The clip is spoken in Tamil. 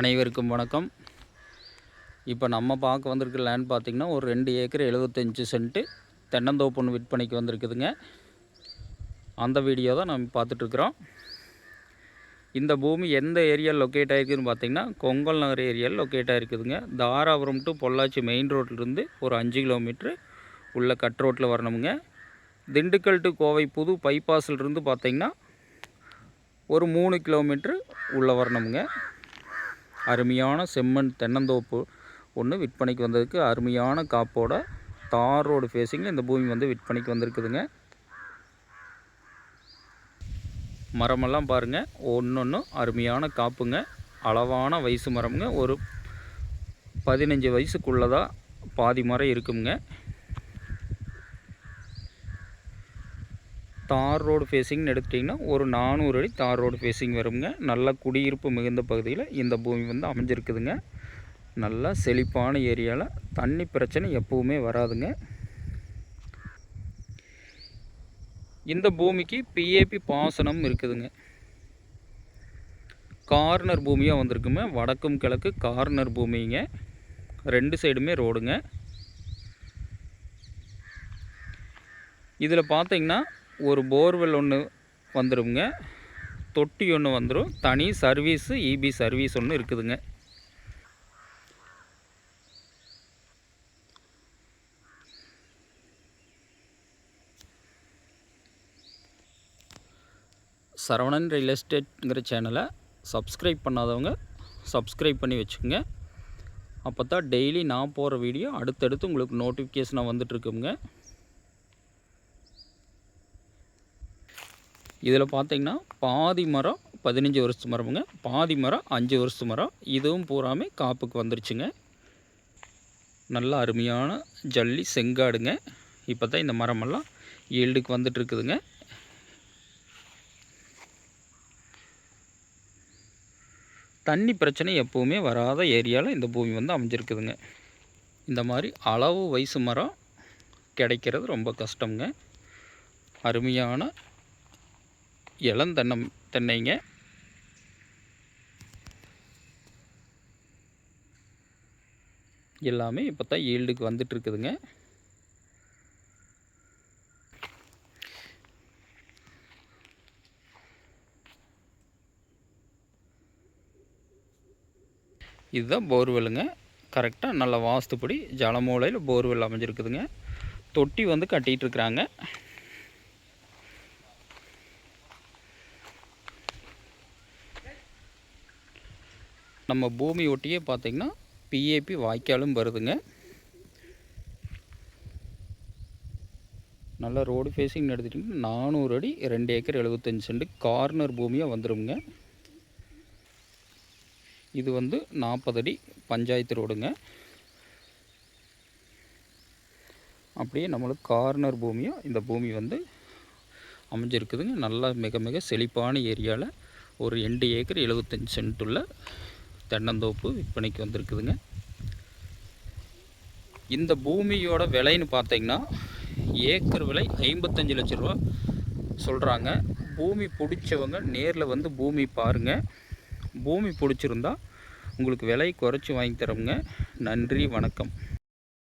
அனைவருக்கும் வணக்கம். இப்போ நம்ம பார்க்க வந்திருக்க லேண்ட் பார்த்திங்கன்னா ஒரு ரெண்டு ஏக்கர் எழுபத்தஞ்சு சென்ட்டு தென்னந்தோப்புன்னு விற்பனைக்கு வந்திருக்குதுங்க. அந்த வீடியோ தான் நம்ம பார்த்துட்ருக்குறோம் இந்த பூமி எந்த ஏரியாவில் லொக்கேட் ஆகிருக்குதுன்னு பார்த்திங்கன்னா கொங்கல் நகர் ஏரியாவில் லொக்கேட் ஆகிருக்குதுங்க தாராபுரம் டு பொள்ளாச்சி மெயின் ரோட்லேருந்து ஒரு அஞ்சு கிலோமீட்ரு உள்ள கட் ரோட்டில் வரணுமுங்க. திண்டுக்கல் டு கோவை புது பைபாஸிலிருந்து பார்த்திங்கன்னா ஒரு மூணு கிலோமீட்ரு உள்ளே வரணுமுங்க. அருமையான செம்மண் தென்னந்தோப்பு ஒன்று விற்பனைக்கு வந்ததுக்கு அருமையான காப்போட தார் ரோடு ஃபேஸிங்கில் இந்த பூமி வந்து விற்பனைக்கு வந்திருக்குதுங்க. மரமெல்லாம் பாருங்கள் ஒன்று ஒன்றும் அருமையான காப்புங்க. அளவான வயசு மரம்ங்க. ஒரு பதினஞ்சு வயசுக்குள்ளதாக பாதி மரம் இருக்குங்க. தார் ரோடு ஃபேஸிங்னு எடுத்துட்டிங்கன்னா ஒரு நானூறு அடி தார் ரோடு ஃபேஸிங் வருங்க. நல்ல குடியிருப்பு மிகுந்த பகுதியில் இந்த பூமி வந்து அமைஞ்சிருக்குதுங்க. நல்லா செழிப்பான ஏரியாவில் தண்ணி பிரச்சனை எப்போவுமே வராதுங்க. இந்த பூமிக்கு பிஏபி பாசனம் இருக்குதுங்க. கார்னர் பூமியாக வந்திருக்குமே வடக்கும் கிழக்கு கார்னர் பூமிங்க. ரெண்டு சைடுமே ரோடுங்க. இதில் பார்த்தீங்கன்னா ஒரு போர்வெல் ஒன்று வந்துடுங்க தொட்டி ஒன்று வந்துடும் தனி சர்வீஸு இபி சர்வீஸ் ஒன்று இருக்குதுங்க. சரவணன் ரியல் எஸ்டேட்ங்கிற சேனலை சப்ஸ்கிரைப் பண்ணாதவங்க சப்ஸ்கிரைப் பண்ணி வச்சுக்கோங்க. அப்போ தான் டெய்லி நான் போகிற வீடியோ அடுத்தடுத்து உங்களுக்கு நோட்டிஃபிகேஷனாக வந்துட்டுருக்குங்க இதில் பார்த்தீங்கன்னா பாதி மரம் பதினஞ்சு வருஷத்து மரமுங்க. பாதி மரம் அஞ்சு வருஷத்து மரம். இதுவும் பூராமே காப்புக்கு வந்துருச்சுங்க. நல்ல அருமையான ஜல்லி செங்காடுங்க. இப்போ தான் இந்த மரமெல்லாம் ஈல்டுக்கு வந்துட்டுருக்குதுங்க. தண்ணி பிரச்சனை எப்போவுமே வராத ஏரியாவில் இந்த பூமி வந்து அமைஞ்சிருக்குதுங்க. இந்த மாதிரி அளவு வயசு மரம் கிடைக்கிறது ரொம்ப கஷ்டங்க அருமையான இளந்தென்னம் தென்னைங்க. எல்லாமே இப்போ தான் ஈல்டுக்கு வந்துட்டுருக்குதுங்க. இதுதான் போர்வெல்லுங்க. கரெக்டாக நல்ல வாஸ்துப்படி ஜலமூலையில் போர்வெல் அமைஞ்சிருக்குதுங்க. தொட்டி வந்து கட்டிகிட்டு நம்ம பூமி ஒட்டியே பார்த்திங்கன்னா பிஏபி வாய்க்காலும் வருதுங்க. நல்ல ரோடு ஃபேஸிங் எடுத்துட்டிங்கன்னா நானூறு அடி ரெண்டு ஏக்கர் எழுபத்தஞ்சு சென்ட் கார்னர் பூமியாக வந்துடுங்க இது வந்து நாற்பது அடி பஞ்சாயத்து ரோடுங்க. அப்படியே நம்மளுக்கு கார்னர் பூமியாக இந்த பூமி வந்து அமைஞ்சிருக்குதுங்க. நல்லா மிக மிக செழிப்பான ஏரியாவில் ஒரு ரெண்டு ஏக்கர் எழுபத்தஞ்சி சென்ட்டுள்ள தென்னந்தோப்பு விற்பனைக்கு வந்திருக்குதுங்க. இந்த பூமியோட விலைன்னு பார்த்தீங்கன்னா ஏக்கர் விலை ஐம்பத்தஞ்சு லட்ச ரூபா சொல்கிறாங்க பூமி பிடிச்சவங்க நேரில் வந்து பூமி பாருங்கள் பூமி பிடிச்சிருந்தா உங்களுக்கு விலை குறைச்சி வாங்கி தரோங்க நன்றி வணக்கம்.